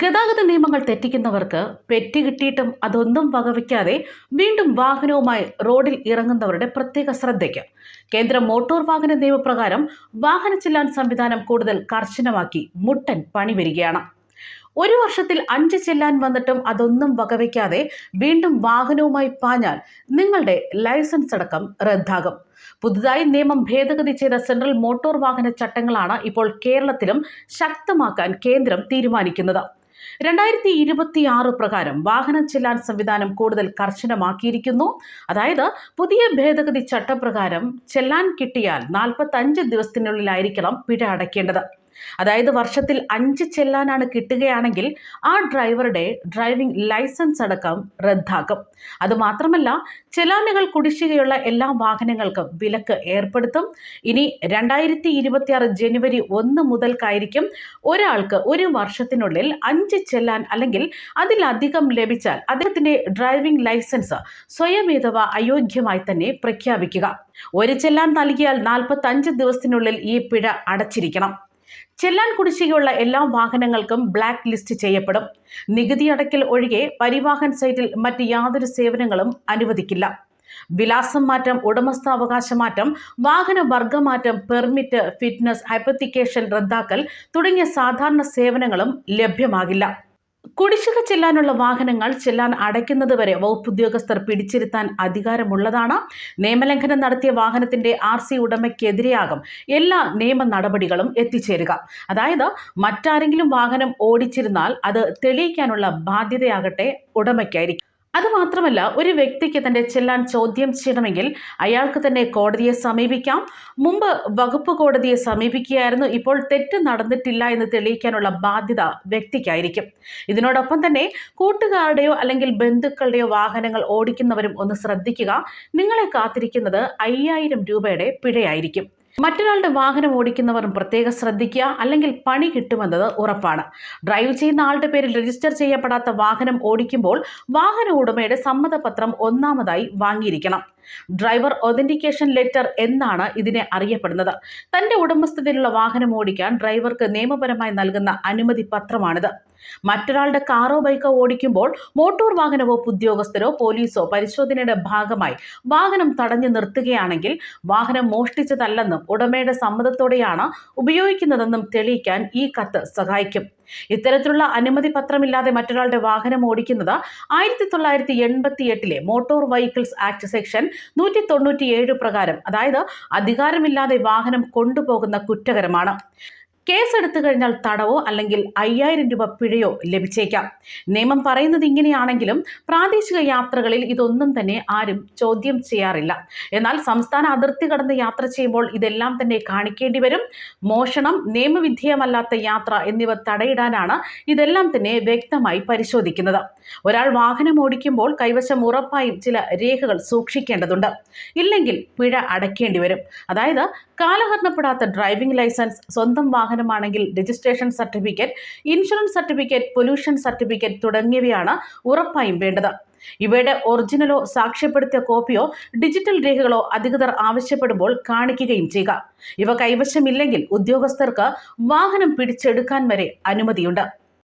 ഗതാഗത നിയമങ്ങൾ തെറ്റിക്കുന്നവർക്ക് പെറ്റി കിട്ടിയിട്ടും അതൊന്നും വകവയ്ക്കാതെ വീണ്ടും വാഹനവുമായി റോഡിൽ ഇറങ്ങുന്നവരുടെ പ്രത്യേക ശ്രദ്ധയ്ക്ക്. കേന്ദ്ര മോട്ടോർ വാഹന നിയമപ്രകാരം വാഹന ചെല്ലാൻ സംവിധാനം കൂടുതൽ കർശനമാക്കി മുട്ടൻ പണി വരികയാണ്. ഒരു വർഷത്തിൽ അഞ്ച് ചെല്ലാൻ വന്നിട്ടും അതൊന്നും വകവയ്ക്കാതെ വീണ്ടും വാഹനവുമായി പാഞ്ഞാൽ നിങ്ങളുടെ ലൈസൻസ് അടക്കം റദ്ദാകും. പുതുതായി നിയമം ഭേദഗതി ചെയ്ത സെൻട്രൽ മോട്ടോർ വാഹന ചട്ടങ്ങളാണ് ഇപ്പോൾ കേരളത്തിലും ശക്തമാക്കാൻ കേന്ദ്രം തീരുമാനിക്കുന്നത്. രണ്ടായിരത്തി ഇരുപത്തി ആറ് പ്രകാരം വാഹന ചെല്ലാൻ സംവിധാനം കൂടുതൽ കർശനമാക്കിയിരിക്കുന്നു. അതായത് പുതിയ ഭേദഗതി ചട്ടപ്രകാരം ചെല്ലാൻ കിട്ടിയാൽ നാൽപ്പത്തഞ്ച് ദിവസത്തിനുള്ളിലായിരിക്കണം പിഴ അടയ്ക്കേണ്ടത്. അതായത് വർഷത്തിൽ അഞ്ച് ചെല്ലാനാണ് കിട്ടുകയാണെങ്കിൽ ആ ഡ്രൈവറുടെ ഡ്രൈവിംഗ് ലൈസൻസ് അടക്കം റദ്ദാക്കും. അതുമാത്രമല്ല ചെലാനുകൾ കുടിശ്ശികയുള്ള എല്ലാ വാഹനങ്ങൾക്കും വിലക്ക് ഏർപ്പെടുത്തും. ഇനി രണ്ടായിരത്തി ഇരുപത്തിയാറ് ജനുവരി ഒന്ന് മുതൽക്കായിരിക്കും ഒരാൾക്ക് ഒരു വർഷത്തിനുള്ളിൽ അഞ്ച് ചെല്ലാൻ അല്ലെങ്കിൽ അതിലധികം ലഭിച്ചാൽ അദ്ദേഹത്തിന്റെ ഡ്രൈവിംഗ് ലൈസൻസ് സ്വയമേധവ അയോഗ്യമായി തന്നെ പ്രഖ്യാപിക്കുക. ഒരു ചെല്ലാൻ നൽകിയാൽ നാൽപ്പത്തഞ്ച് ദിവസത്തിനുള്ളിൽ ഈ പിഴ അടച്ചിരിക്കണം. ചെല്ലാൻ കുടിശ്ശികയുള്ള എല്ലാ വാഹനങ്ങൾക്കും ബ്ലാക്ക് ലിസ്റ്റ് ചെയ്യപ്പെടും. നികുതി അടയ്ക്കൽ ഒഴികെ പരിവാഹൻ സൈറ്റിൽ മറ്റ് യാതൊരു സേവനങ്ങളും അനുവദിക്കില്ല. വിലാസം മാറ്റം ഉടമസ്ഥാവകാശ മാറ്റം വാഹന വർഗമാറ്റം പെർമിറ്റ് ഫിറ്റ്നസ് ഹൈപ്പത്തിക്കേഷൻ റദ്ദാക്കൽ തുടങ്ങിയ സാധാരണ സേവനങ്ങളും ലഭ്യമാകില്ല. കുടിശ്ശിക ചെല്ലാനുള്ള വാഹനങ്ങൾ ചെല്ലാൻ അടയ്ക്കുന്നത് വരെ വകുപ്പ് ഉദ്യോഗസ്ഥർ പിടിച്ചിരുത്താൻ അധികാരമുള്ളതാണ്. നിയമലംഘനം നടത്തിയ വാഹനത്തിന്റെ ആർ സി ഉടമയ്ക്കെതിരെയാകും എല്ലാ നിയമ നടപടികളും എത്തിച്ചേരുക. അതായത് മറ്റാരെങ്കിലും വാഹനം ഓടിച്ചിരുന്നാൽ അത് തെളിയിക്കാനുള്ള ബാധ്യതയാകട്ടെ ഉടമയ്ക്കായിരിക്കും. അതുമാത്രമല്ല ഒരു വ്യക്തിക്ക് തന്റെ ചെല്ലാൻ ചോദ്യം ചെയ്യണമെങ്കിൽ അയാൾക്ക് തന്നെ കോടതിയെ സമീപിക്കാം. മുമ്പ് വകുപ്പ് കോടതിയെ സമീപിക്കുകയായിരുന്നു. ഇപ്പോൾ തെറ്റ് നടന്നിട്ടില്ല എന്ന് തെളിയിക്കാനുള്ള ബാധ്യത വ്യക്തിക്കായിരിക്കും. ഇതിനോടൊപ്പം തന്നെ കൂട്ടുകാരുടെയോ അല്ലെങ്കിൽ ബന്ധുക്കളുടെയോ വാഹനങ്ങൾ ഓടിക്കുന്നവരും ഒന്ന് ശ്രദ്ധിക്കുക. നിങ്ങളെ കാത്തിരിക്കുന്നത് അയ്യായിരം രൂപയുടെ പിഴയായിരിക്കും. മറ്റൊരാളുടെ വാഹനം ഓടിക്കുന്നവരും പ്രത്യേകം ശ്രദ്ധിക്കുക അല്ലെങ്കിൽ പണി കിട്ടുമെന്നത് ഉറപ്പാണ്. ഡ്രൈവ് ചെയ്യുന്ന ആളുടെ പേരിൽ രജിസ്റ്റർ ചെയ്യപ്പെടാത്ത വാഹനം ഓടിക്കുമ്പോൾ വാഹന ഉടമയുടെ സമ്മതപത്രം ഒന്നാമതായി വാങ്ങിയിരിക്കണം. ഡ്രൈവർ ഒതന്റിക്കേഷൻ ലെറ്റർ എന്നാണ് ഇതിനെ അറിയപ്പെടുന്നത്. തന്റെ ഉടമസ്ഥതയിലുള്ള വാഹനം ഓടിക്കാൻ ഡ്രൈവർക്ക് നിയമപരമായി നൽകുന്ന അനുമതി പത്രമാണിത്. മറ്റൊരാളുടെ കാറോ ബൈക്കോ ഓടിക്കുമ്പോൾ മോട്ടോർ വാഹന വകുപ്പ് ഉദ്യോഗസ്ഥരോ പോലീസോ പരിശോധനയുടെ ഭാഗമായി വാഹനം തടഞ്ഞു നിർത്തുകയാണെങ്കിൽ വാഹനം മോഷ്ടിച്ചതല്ലെന്നും ഉടമയുടെ സമ്മതത്തോടെയാണ് ഉപയോഗിക്കുന്നതെന്നും തെളിയിക്കാൻ ഈ കത്ത് സഹായിക്കും. ഇത്തരത്തിലുള്ള അനുമതി പത്രമില്ലാതെ മറ്റൊരാളുടെ വാഹനം ഓടിക്കുന്നത് ആയിരത്തി തൊള്ളായിരത്തി എൺപത്തി എട്ടിലെ മോട്ടോർ വെഹിക്കിൾസ് ആക്ട് സെക്ഷൻ നൂറ്റി തൊണ്ണൂറ്റിയേഴ് പ്രകാരം അതായത് അധികാരമില്ലാതെ വാഹനം കൊണ്ടുപോകുന്ന കുറ്റകരമാണ്. കേസ് എടുത്തു കഴിഞ്ഞാൽ തടവോ അല്ലെങ്കിൽ അയ്യായിരം രൂപ പിഴയോ ലഭിച്ചേക്കാം. നിയമം പറയുന്നത് ഇങ്ങനെയാണെങ്കിലും പ്രാദേശിക യാത്രകളിൽ ഇതൊന്നും തന്നെ ആരും ചോദ്യം ചെയ്യാറില്ല. എന്നാൽ സംസ്ഥാന അതിർത്തി കടന്ന് യാത്ര ചെയ്യുമ്പോൾ ഇതെല്ലാം തന്നെ കാണിക്കേണ്ടി വരും. മോഷണം നിയമവിധേയമല്ലാത്ത യാത്ര എന്നിവ തടയിടാനാണ് ഇതെല്ലാം തന്നെ വ്യക്തമായി പരിശോധിക്കുന്നത്. ഒരാൾ വാഹനം ഓടിക്കുമ്പോൾ കൈവശം ഉറപ്പായും ചില രേഖകൾ സൂക്ഷിക്കേണ്ടതുണ്ട്. ഇല്ലെങ്കിൽ പിഴ അടയ്ക്കേണ്ടി വരും. അതായത് കാലഹരണപ്പെടാത്ത ഡ്രൈവിംഗ് ലൈസൻസ് സ്വന്തം വാഹനമാണെങ്കിൽ registration certificate insurance certificate pollution certificate തുടങ്ങിയവയാണ് ഉറപ്പായും വേണ്ടത്. ഇവയുടെ ഒറിജിനലോ സാക്ഷ്യപ്പെടുത്തിയ കോപ്പിയോ ഡിജിറ്റൽ രേഖകളോ അധികൃതർ ആവശ്യപ്പെടുമ്പോൾ കാണിക്കുകയും ചെയ്യുക. ഇവ കൈവശമില്ലെങ്കിൽ ഉദ്യോഗസ്ഥർക്ക് വാഹനം പിടിച്ചെടുക്കാൻ വരെ അനുമതിയുണ്ട്.